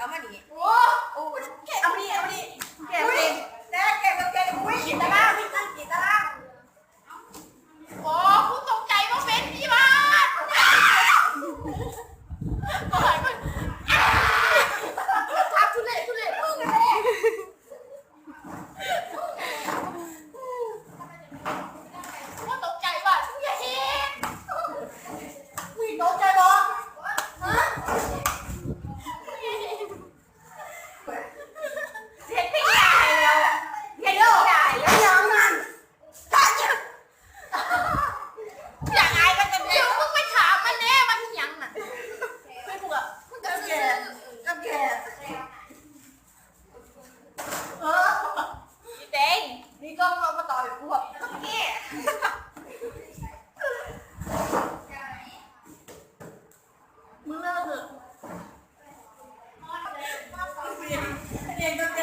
เอามานี่โอ้โอ้เอามานี่เอามานี่ เถอะเรียนก็เ